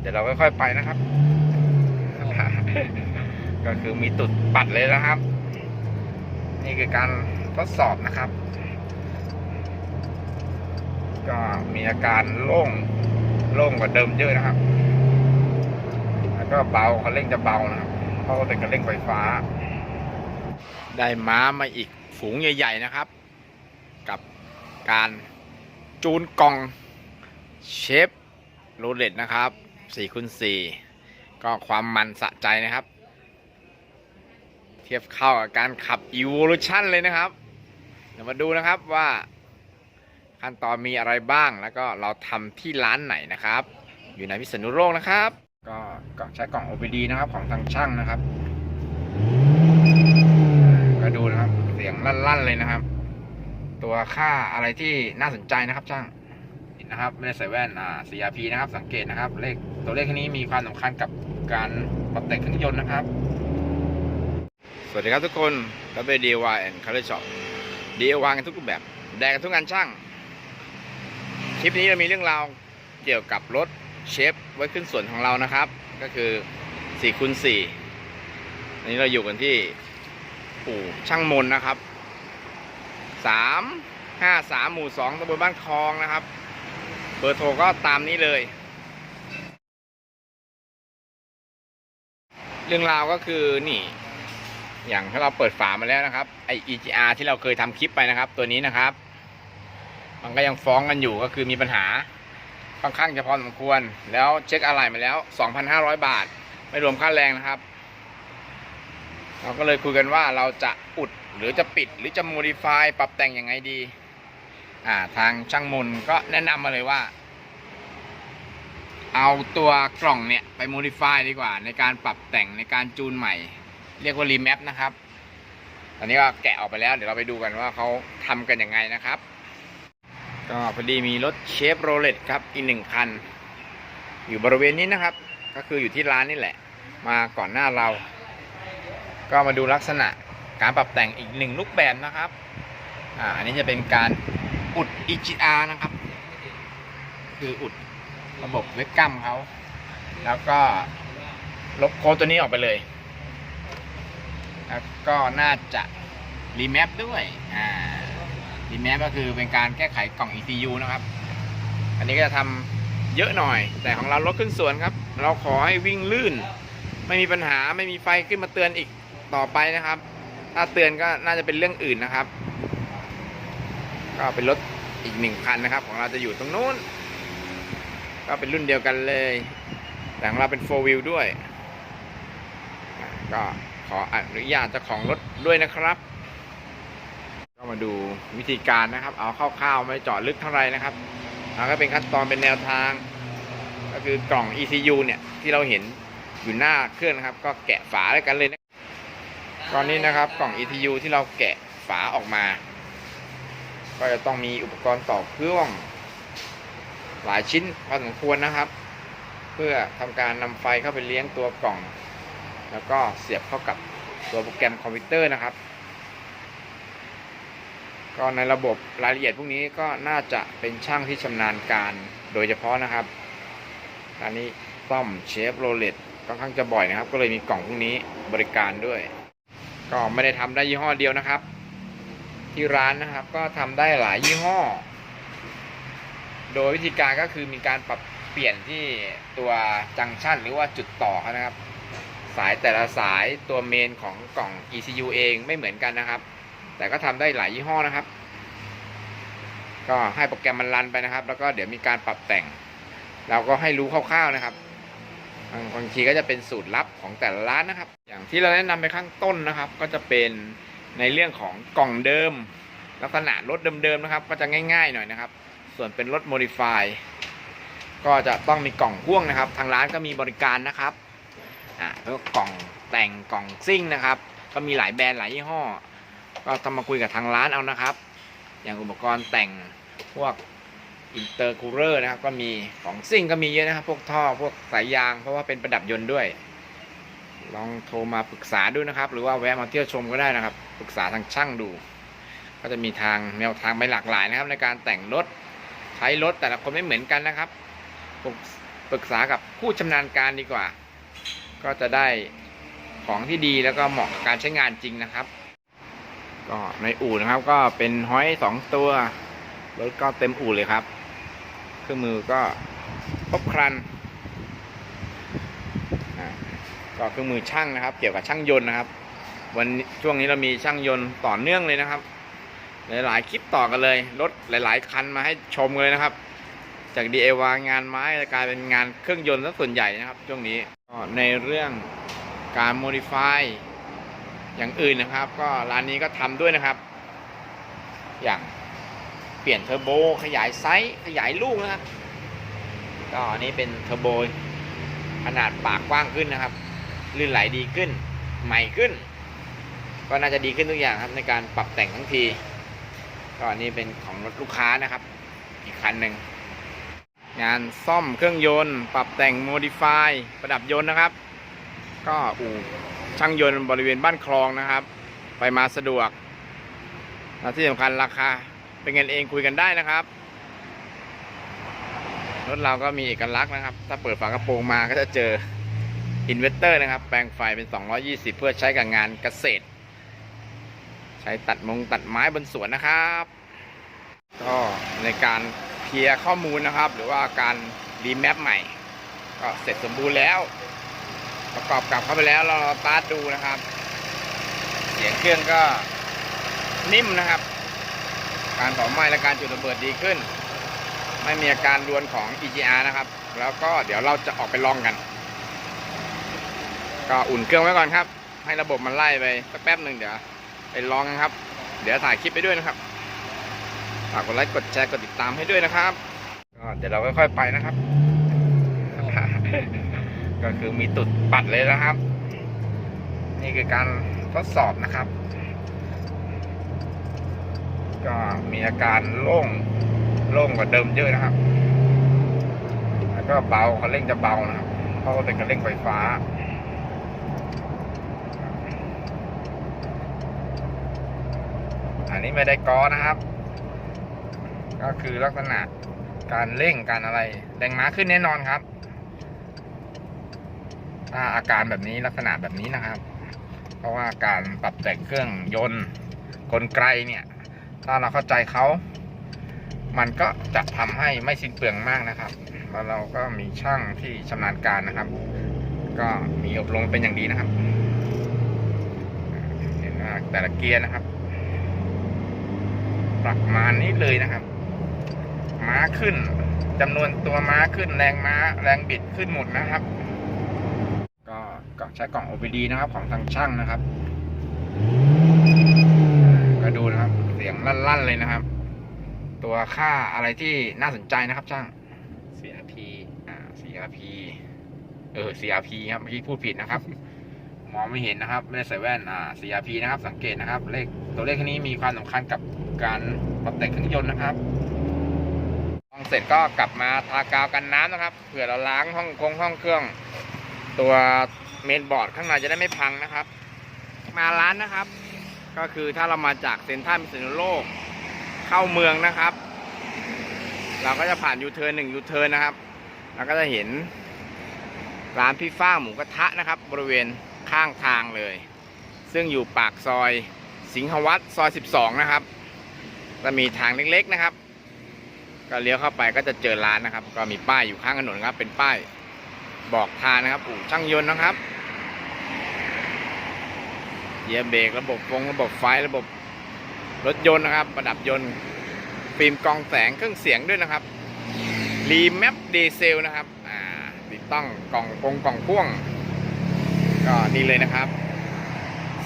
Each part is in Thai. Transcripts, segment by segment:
เดี๋ยวเราค่อยๆไปนะครับ ก็คือมีตุดปัดเลยนะครับ นี่คือการทดสอบนะครับ ก็มีอาการโล่งโล่งกว่าเดิมเยอะนะครับ แล้วก็เบาคันเร่งจะเบานะครับ เพราะว่าเป็นคันเร่งไฟฟ้า ได้ม้ามาอีกฝูงใหญ่ ๆนะครับ กับการจูนกล่องเชฟโรเลตนะครับ 4คูณ4ก็ความมันสะใจนะครับ เทียบเข้ากับการขับ Evolution เลยนะครับ เดี๋ยวมาดูนะครับว่าขั้นตอนมีอะไรบ้างแล้วก็เราทำที่ร้านไหนนะครับ อยู่ในพิษณุโลกนะครับ ก็ก็ใช้กล่อง OBD นะครับของทางช่างนะครับ ก็ดูนะครับเสียงลั่นๆเลยนะครับ ตัวค่าอะไรที่น่าสนใจนะครับช่าง นะครับไม่ได้ใส่แว่นอ่า CRP นะครับ สังเกตนะครับ เลขตัวเลขนี้มีความสำคัญกับการปรับแต่งเครื่องยนต์นะครับ สวัสดีครับทุกคนก็เป็น DIY and Color Shop DIY กันทุกรูปแบบแดงกันทุกงานช่าง คลิปนี้เรามีเรื่องราวเกี่ยวกับรถเชฟไว้ขึ้นส่วนของเรานะครับ ก็คือ4คูณ4อันนี้เราอยู่กันที่อู่ช่างมนนะครับสามห้าสามหมู่สองตำบลบ้านคลองนะครับ บอร์โทรก็ตามนี้เลย เรื่องราวก็คือนี่ อย่างถ้าเราเปิดฝามาแล้วนะครับไอ EGR ที่เราเคยทำคลิปไปนะครับ ตัวนี้นะครับ มันก็ยังฟ้องกันอยู่ก็คือมีปัญหาค่อนข้างจะพอสมควร แล้วเช็คอะไรมาแล้ว 2,500 บาท ไม่รวมค่าแรงนะครับ เราก็เลยคุยกันว่าเราจะอุดหรือจะปิดหรือจะโมดิฟายปรับแต่งยังไงดี อ่าทางช่างมุนก็แนะนำมาเลยว่า เอาตัวกล่องเนี่ยไปโมดิฟายดีกว่า ในการปรับแต่งในการจูนใหม่ เรียกว่ารีแมปนะครับ ตอนนี้ก็แกะออกไปแล้ว เดี๋ยวเราไปดูกันว่าเขาทำกันยังไงนะครับ ก็พอดีมีรถเชฟโรเลตครับอีกหนึ่งคัน อยู่บริเวณนี้นะครับ ก็คืออยู่ที่ร้านนี่แหละ มาก่อนหน้าเรา ก็มาดูลักษณะการปรับแต่งอีกหนึ่งรูปแบบนะครับ อ่า อันนี้จะเป็นการ อุด EGR นะครับ คืออุดระบบเวกกัมเขาแล้วก็ลบโค้ดตัวนี้ออกไปเลย แล้วก็น่าจะรีแมปด้วย อ่า รีแมปก็คือเป็นการแก้ไขกล่อง ECU นะครับ อันนี้ก็จะทำเยอะหน่อย แต่ของเราลดขึ้นส่วนครับ เราขอให้วิ่งลื่น ไม่มีปัญหา ไม่มีไฟขึ้นมาเตือนอีกต่อไปนะครับ ถ้าเตือนก็น่าจะเป็นเรื่องอื่นนะครับ ก็เป็นรถอีกหนึ่งคันนะครับ ของเราจะอยู่ตรงนู้น ก็เป็นรุ่นเดียวกันเลย แต่ของเราเป็น 4 wheel ด้วย ก็ขออนุญาตเจ้าของรถด้วยนะครับ ก็มาดูวิธีการนะครับ เอาคร่าวๆไม่เจาะลึกเท่าไหร่นะครับแล้วก็เป็นขั้นตอนเป็นแนวทาง ก็คือกล่อง ECU เนี่ยที่เราเห็นอยู่หน้าเครื่องนะครับ ก็แกะฝาด้วยกันเลยนะตอนนี้นะครับกล่อง ECU ที่เราแกะฝาออกมา ก็จะต้องมีอุปกรณ์ต่อเครื่อง หลายชิ้นพอสมควรนะครับ เพื่อทำการนำไฟเข้าไปเลี้ยงตัวกล่อง แล้วก็เสียบเข้ากับตัวโปรแกรมคอมพิวเตอร์นะครับ ก็ในระบบรายละเอียดพวกนี้ก็น่าจะเป็นช่างที่ชำนาญการโดยเฉพาะนะครับอันนี้ซ่อมเชฟโรเลตค่อนข้างจะบ่อยนะครับ ก็เลยมีกล่องพวกนี้บริการด้วย ก็ไม่ได้ทำได้ยี่ห้อเดียวนะครับ ที่ร้านนะครับ ก็ทำได้หลายยี่ห้อ โดยวิธีการก็คือมีการปรับเปลี่ยนที่ตัวจังชันหรือว่าจุดต่อนะครับ สายแต่ละสายตัวเมนของกล่อง ECU เองไม่เหมือนกันนะครับ แต่ก็ทำได้หลายยี่ห้อนะครับ ก็ให้โปรแกรมมันรันไปนะครับ แล้วก็เดี๋ยวมีการปรับแต่ง เราก็ให้รู้คร่าวๆนะครับบางบางทีก็จะเป็นสูตรลับของแต่ละร้านนะครับ อย่างที่เราแนะนำไปข้างต้นนะครับ ก็จะเป็น ในเรื่องของกล่องเดิม ลักษณะรถเดิมๆนะครับ ก็จะง่ายๆหน่อยนะครับ ส่วนเป็นรถโมดิฟายก็จะต้องมีกล่องพ่วงนะครับ ทางร้านก็มีบริการนะครับอ่าแล้วกกล่องแต่งกล่องซิ่งนะครับ ก็มีหลายแบรนด์หลายยี่ห้อ ก็ต้องมาคุยกับทางร้านเอานะครับ อย่างอุปกรณ์แต่งพวกอินเตอร์คูลเลอร์นะครับ ก็มีของซิ่งก็มีเยอะนะครับ พวกท่อพวกสายยางเพราะว่าเป็นประดับยนต์ด้วย ลองโทรมาปรึกษาดูนะครับ หรือว่าแวะมาเที่ยวชมก็ได้นะครับ ปรึกษาทางช่างดู ก็จะมีทางแนวทางไปหลากหลายนะครับ ในการแต่งรถใช้รถแต่ละคนไม่เหมือนกันนะครับปรึกษากับผู้ชำนาญการดีกว่า ก็จะได้ของที่ดีแล้วก็เหมาะกับการใช้งานจริงนะครับ ก็ในอู่นะครับก็เป็นห้อยสองตัวรถก็เต็มอู่เลยครับ เครื่องมือก็ครบครันอ่า ก็เครื่องมือช่างนะครับ เกี่ยวกับช่างยนต์นะครับ วันช่วงนี้เรามีช่างยนต์ต่อเนื่องเลยนะครับ หลายๆคลิปต่อกันเลยรถหลาย ๆ คันมาให้ชมเลยนะครับ จาก DIY งานไม้กลายเป็นงานเครื่องยนต์ซะส่วนใหญ่นะครับ ช่วงนี้ในเรื่องการ modify อย่างอื่นนะครับ ก็ร้านนี้ก็ทำด้วยนะครับ อย่างเปลี่ยนเทอร์โบขยายไซส์ขยายลูกนะครับก็อันนี้เป็นเทอร์โบขนาดปากกว้างขึ้นนะครับ ลื่นไหลดีขึ้น ใหม่ขึ้น ก็น่าจะดีขึ้นทุกอย่างครับในการปรับแต่งทั้งที ก็อันนี้เป็นของรถลูกค้านะครับ อีกคันหนึ่งงานซ่อมเครื่องยนต์ ปรับแต่งโมดิฟายประดับยนต์นะครับ ก็อู่ช่างยนต์บริเวณบ้านคลองนะครับ ไปมาสะดวกและที่สำคัญราคาเป็นเงินเองคุยกันได้นะครับรถเราก็มีเอกลักษณ์นะครับ ถ้าเปิดฝากระโปรงมาก็จะเจอ อินเวสเตอร์นะครับ แปลงไฟเป็น 220 เพื่อใช้กับงานเกษตร ใช้ตัดมงตัดไม้บนสวนนะครับ ก็ในการเคลียร์ข้อมูลนะครับ หรือว่าการรีแมปใหม่ ก็เสร็จสมบูรณ์แล้ว ประกอบกลับเข้าไปแล้วเราตาร์ทดูนะครับ เสียงเครื่องก็นิ่มนะครับ การเผาไหม้และการจุดระเบิดดีขึ้น ไม่มีอาการรวนของ EGR นะครับ แล้วก็เดี๋ยวเราจะออกไปลองกัน ก็อุ่นเครื่องไว้ก่อนครับ ให้ระบบมันไล่ไปสักแป๊บหนึ่งเดี๋ยวไปลองกันครับ เดี๋ยวถ่ายคลิปไปด้วยนะครับฝากกดไลค์กดแชร์กดติดตามให้ด้วยนะครับก็เดี๋ยวเราค่อยๆไปนะครับ ก็คือมีตุดปัดเลยนะครับ นี่คือการทดสอบนะครับ ก็มีอาการโล่งโล่งกว่าเดิมเยอะนะครับ แล้วก็เบาคันเร่งจะเบานะครับ เพราะว่าเป็นคันเร่งไฟฟ้า นี้ไม่ได้กอนะครับ ก็คือลักษณะการเร่งการอะไรแรงม้าขึ้นแน่นอนครับถ้าอาการแบบนี้ลักษณะแบบนี้นะครับ เพราะว่าการปรับแต่งเครื่องยนต์กลไกเนี่ย ถ้าเราเข้าใจเขา มันก็จะทำให้ไม่สิ้นเปลืองมากนะครับแล้วเราก็มีช่างที่ชำนาญการนะครับ ก็มีอบรมเป็นอย่างดีนะครับ เห็นว่าแต่ละเกียร์นะครับ ประมาณนี้เลยนะครับ ม้าขึ้นจำนวนตัวม้าขึ้นแรงม้าแรงบิดขึ้นหมดนะครับ ก็กใช้กล่อง OBD นะครับ ของทางช่างนะครับ ก็ดูนะครับ เสียงลั่นๆเลยนะครับ ตัวค่าอะไรที่น่าสนใจนะครับช่าง CRP อ่า CRP เออ CRP ครับเมื่อกี้พูดผิดนะครับมองไม่เห็นนะครับ ไม่ได้ใส่แว่นอ่า CRP นะครับ สังเกตนะครับ เลขตัวเลขนี้มีความสำคัญกับ การปรับแต่งเครื่องยนต์นะครับลองเสร็จก็กลับมาทากาวกันน้ำนะครับเผื่อเราล้างห้องคงห้องเครื่อง ตัวเมนบอร์ดข้างในจะได้ไม่พังนะครับ มาร้านนะครับ ก็คือถ้าเรามาจากเซ็นทรัลพิษณุโลกเข้าเมืองนะครับ เราก็จะผ่านยูเทิร์นหนึ่งยูเทิร์นนะครับเราก็จะเห็นร้านพี่ฟ้าหมูกระทะนะครับ บริเวณข้างทางเลย ซึ่งอยู่ปากซอยสิงหวัดซอย 12 นะครับ จะมีทางเล็กๆนะครับ ก็เลี้ยวเข้าไปก็จะเจอร้านนะครับ ก็มีป้ายอยู่ข้างถนนครับ เป็นป้ายบอกทางนะครับอู่ช่างยนต์นะครับเหยียบเบรกระบบฟงระบบไฟระบบรถยนต์นะครับ ประดับยนต์ฟิล์มกองแสงเครื่องเสียงด้วยนะครับรีแมปดีเซลนะครับอ่าติดตั้งกล่องกงกล่องพ่วง ก็นี่เลยนะครับ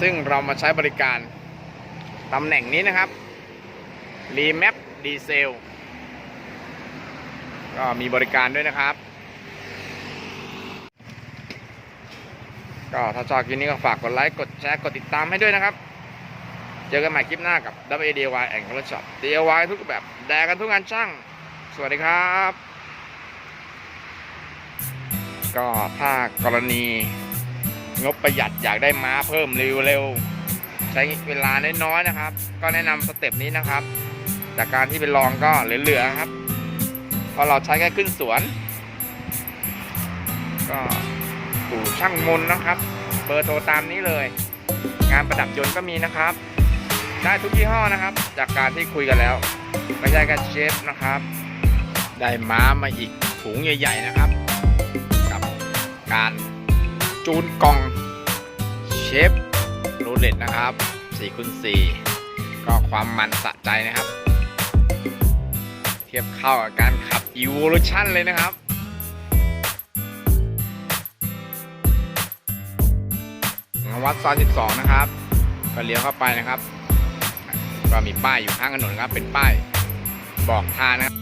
ซึ่งเรามาใช้บริการตำแหน่งนี้นะครับ รีแมปดีเซล ก็มีบริการด้วยนะครับ ก็ถ้าชอบคลิปนี้ก็ฝากกดไลค์ กดแชร์ กดติดตามให้ด้วยนะครับ เจอกันใหม่คลิปหน้ากับ w d y แองเกิลช็อป DIY ทุกแบบ แดกกันทุกงานช่าง สวัสดีครับ ก็ถ้ากรณีงบประหยัดอยากได้ม้าเพิ่มเร็วๆใช้เวลาน้อยๆนะครับ ก็แนะนำสเต็ปนี้นะครับ จากการที่ไปลองก็เหลือๆครับเพราะเราใช้แค่ขึ้นสวน ก็อู่ช่างมนนะครับ เบอร์โทรตามนี้เลย งานประดับยนต์ก็มีนะครับ ได้ทุกยี่ห้อนะครับ จากการที่คุยกันแล้ว ไม่ใช่แค่เชฟนะครับ ได้ม้ามาอีกฝูงใหญ่ ๆ นะครับ กับการจูนกล่องเชฟโรเลตนะครับ4คูณ4ก็ความมันสะใจนะครับ เทียบเข้ากับการขับ Evolution เลยนะครับวัดซอย12 นะครับ ก็เลี้ยวเข้าไปนะครับ ก็มีป้ายอยู่ข้างถนนครับ เป็นป้ายบอกทางนะครับ